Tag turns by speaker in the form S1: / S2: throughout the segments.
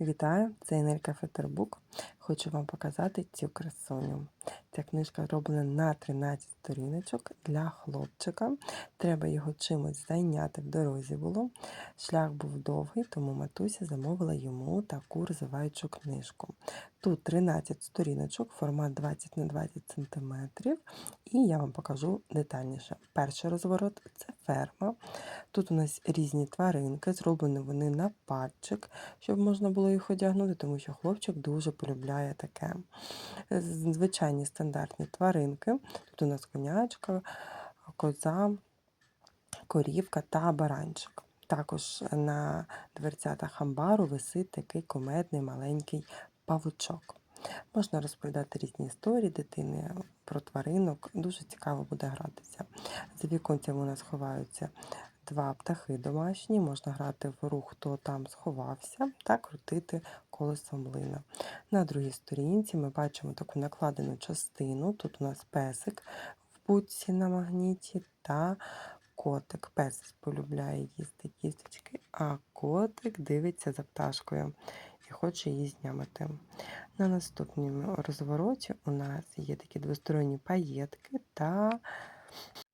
S1: Вітаю, це Енелька Фетербук. Хочу вам показати цю красуню. Ця книжка зроблена на 13 сторіночок для хлопчика. Треба його чимось зайняти в дорозі було. Шлях був довгий, тому матуся замовила йому таку розвиваючу книжку. Тут 13 сторіночок, формат 20 на 20 см. І я вам покажу детальніше. Перший розворот це ферма. Тут у нас різні тваринки, зроблені вони на пальчик, щоб можна було їх одягнути, тому що хлопчик дуже полюбляє таке. Звичайні стандартні тваринки. Тут у нас конячка, коза, корівка та баранчик. Також на дверцятах амбару висить такий комедний маленький павучок. Можна розповідати різні історії дитини про тваринок. Дуже цікаво буде гратися. За віконцями у нас ховаються два птахи домашні, можна грати в рух, хто там сховався, та крутити колесо млина. На другій сторінці ми бачимо таку накладену частину. Тут у нас песик в будці на магніті та котик. Песик полюбляє їсти кісточки, а котик дивиться за пташкою і хоче її зняти. На наступному розвороті у нас є такі двосторонні паєтки та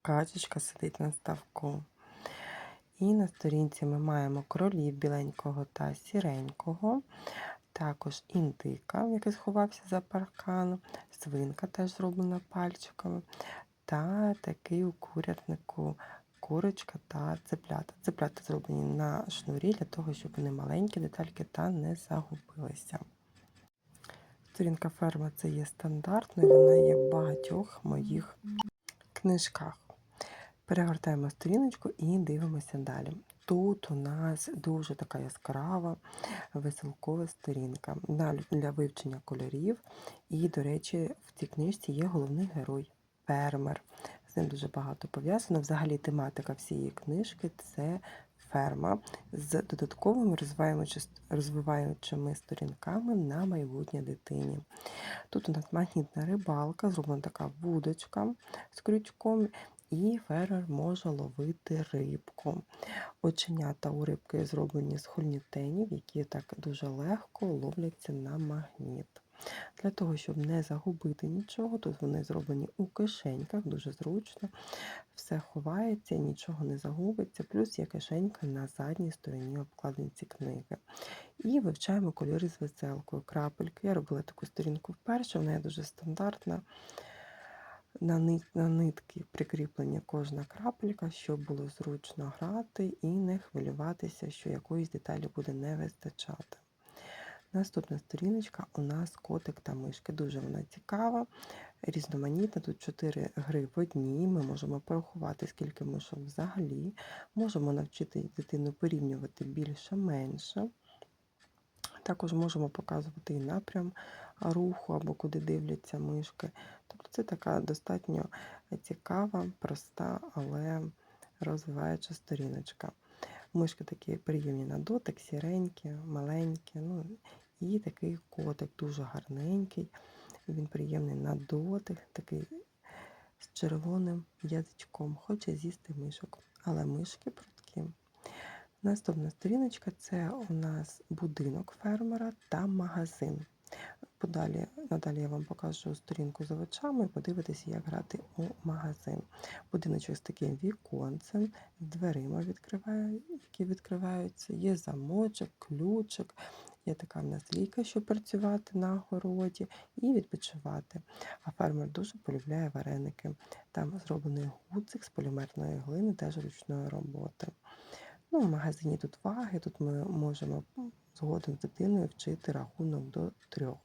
S1: качечка сидить на ставку. І на сторінці ми маємо кролів біленького та сіренького, також індика, який сховався за парканом, свинка теж зроблена пальчиками, та такий у курятнику курочка та цеплята. Цеплята зроблені на шнурі для того, щоб вони маленькі детальки та не загубилися. Сторінка ферма це є стандартною, вона є в багатьох моїх книжках. Перегортаємо сторіночку і дивимося далі. Тут у нас дуже така яскрава веселкова сторінка для вивчення кольорів. І, до речі, в цій книжці є головний герой фермер. З ним дуже багато пов'язано. Взагалі тематика всієї книжки це ферма з додатковими розвиваючими сторінками на майбутнє дитині. Тут у нас магнітна рибалка, зроблена така вудочка з крючком, і фермер може ловити рибку. Оченята у рибки зроблені з хольнітенів, які так дуже легко ловляться на магніт. Для того, щоб не загубити нічого, тут вони зроблені у кишеньках, дуже зручно, все ховається, нічого не загубиться, плюс є кишенька на задній стороні обкладинці книги. І вивчаємо кольори з веселкою, крапельки. Я робила таку сторінку вперше, вона є дуже стандартна на нитки прикріплення кожна крапелька, щоб було зручно грати і не хвилюватися, що якоїсь деталі буде не вистачати. Наступна сторіночка у нас котик та мишки. Дуже вона цікава, різноманітна. Тут чотири гри в одній. Ми можемо порахувати, скільки мишок взагалі. Можемо навчити дитину порівнювати більше-менше. Також можемо показувати і напрям руху або куди дивляться мишки. Тобто це така достатньо цікава, проста, але розвиваюча сторіночка. Мишки такі приємні на дотик, сіренькі, маленькі. ну І такий котик дуже гарненький. Він приємний на дотик, такий з червоним язичком, хоче з'їсти мишок. Але мишки прудкі. Наступна сторіночка це у нас будинок фермера та магазин. Подалі, Надалі я вам покажу сторінку з овочами подивитися, як грати у магазин. Будиночок з таким віконцем, дверима відкриваю, які відкриваються, є замочок, ключик, є така в нас ліка, щоб працювати на городі і відпочивати. А фермер дуже полюбляє вареники. Там зроблений гуцик з полімерної глини, теж ручної роботи. Ну, В магазині тут ваги, тут ми можемо згодом з дитиною вчити рахунок до трьох.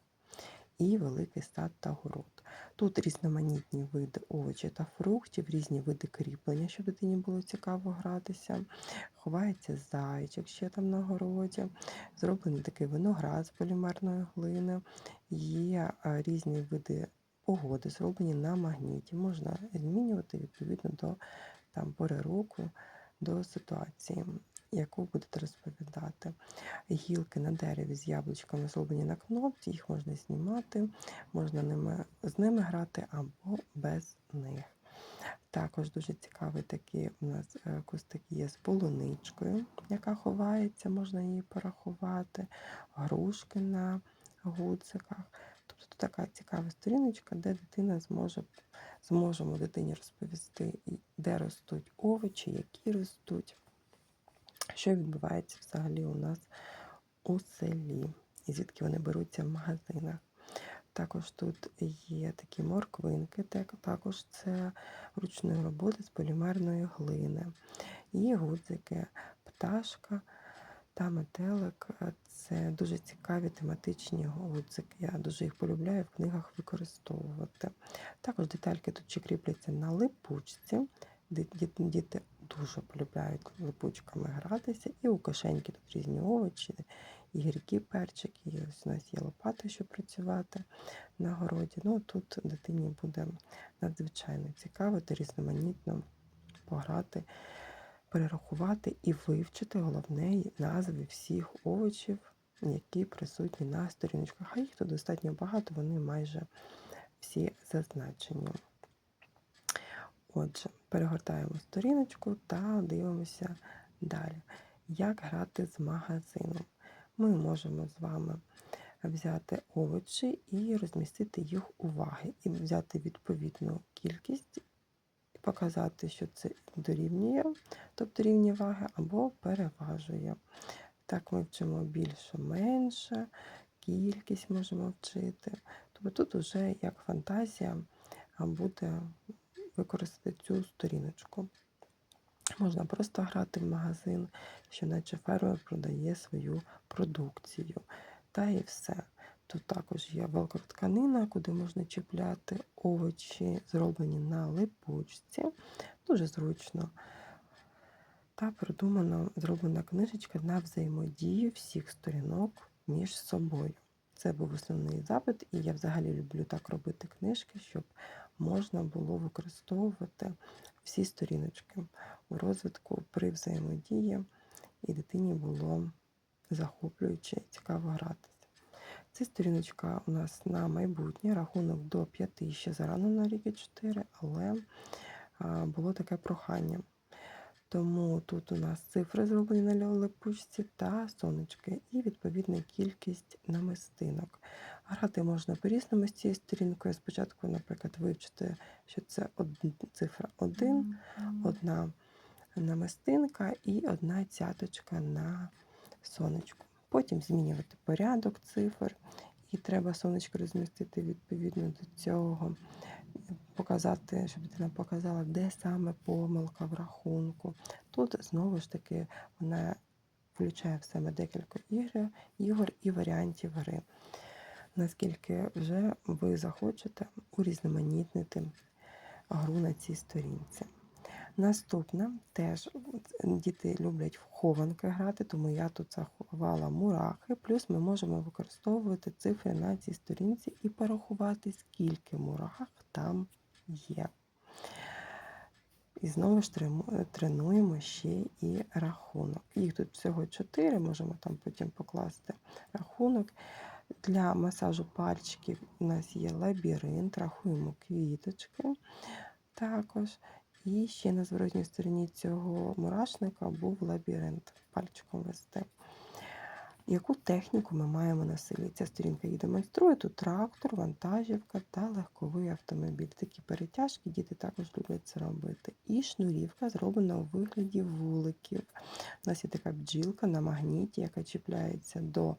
S1: І великий сад та город. Тут різноманітні види овочів та фруктів, різні види кріплення, щоб дитині було цікаво гратися. Ховається зайчик ще там на городі. Зроблений такий виноград з полімерної глини. Є різні види погоди, зроблені на магніті. Можна змінювати відповідно до там, пори року до ситуації, яку будете розповідати. Гілки на дереві з яблучками зроблені на кнопці, їх можна знімати, можна ними, з ними грати або без них. Також дуже цікавий такий у нас е, кустик є з полуничкою, яка ховається, можна її порахувати, грушки на гудзиках. Тобто така цікава сторіночка, де дитина зможе зможемо дитині розповісти, де ростуть овочі, які ростуть, що відбувається взагалі у нас у селі, і звідки вони беруться в магазинах. Також тут є такі морквинки, також це ручної роботи з полімерної глини. І гудзики, пташка та метелик. Це дуже цікаві тематичні гудзики. Я дуже їх полюбляю в книгах використовувати. Також детальки тут ще кріпляться на липучці. Діти дуже полюбляють липучками гратися. І у кишеньки тут різні овочі, і гіркі перчики, і ось у нас є лопата, щоб працювати на городі. Ну, тут дитині буде надзвичайно цікаво та різноманітно пограти, перерахувати і вивчити головне назви всіх овочів, які присутні на сторіночках. А їх тут достатньо багато, вони майже всі зазначені. Отже, перегортаємо сторіночку та дивимося далі. Як грати з магазином? Ми можемо з вами взяти овочі і розмістити їх уваги, і взяти відповідну кількість, показати, що це дорівнює, тобто рівні ваги, або переважує. Так ми вчимо більше, менше, кількість можемо вчити. Тобто тут вже як фантазія буде використати цю сторіночку. Можна просто грати в магазин, що наче фермер продає свою продукцію. Та і все. Тут також є велкротканина, куди можна чіпляти овочі, зроблені на липучці. Дуже зручно. Та продумано зроблена книжечка на взаємодію всіх сторінок між собою. Це був основний запит, і я взагалі люблю так робити книжки, щоб можна було використовувати всі сторіночки у розвитку при взаємодії, і дитині було захоплююче цікаво гратися. Це сторіночка у нас на майбутнє, рахунок до 5 ще зарано на ріки 4, але було таке прохання. Тому тут у нас цифри зроблені на липучці та сонечки, і відповідна кількість намистинок. Грати можна по-різному з цією сторінкою. Спочатку, наприклад, вивчити, що це цифра 1, одна намистинка і одна цяточка на сонечку. Потім змінювати порядок цифр, і треба сонечко розмістити відповідно до цього, показати, щоб дитина показала, де саме помилка в рахунку. Тут знову ж таки вона включає в себе декілька ігор, і варіантів гри. Наскільки вже ви захочете урізноманітнити гру на цій сторінці. Наступне теж діти люблять в хованки грати, тому я тут заховала мурахи. Плюс ми можемо використовувати цифри на цій сторінці і порахувати, скільки мурах там є. І знову ж тренуємо ще і рахунок. Їх тут всього 4, можемо там потім покласти рахунок. Для масажу пальчиків у нас є лабіринт, рахуємо квіточки також. І ще на зворотній стороні цього мурашника був лабіринт пальчиком вести. Яку техніку ми маємо на селі? Ця сторінка її демонструє. Тут трактор, вантажівка та легковий автомобіль. Такі перетяжки діти також люблять це робити. І шнурівка зроблена у вигляді вуликів. У нас є така бджілка на магніті, яка чіпляється до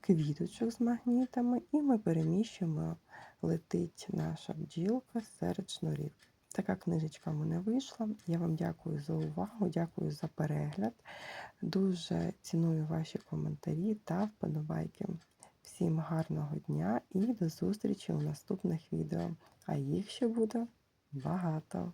S1: квіточок з магнітами, і ми переміщуємо, летить наша бджілка серед шнурів. Така книжечка в мене вийшла. Я вам дякую за увагу, дякую за перегляд. Дуже ціную ваші коментарі та вподобайки. Всім гарного дня і до зустрічі у наступних відео. А їх ще буде багато.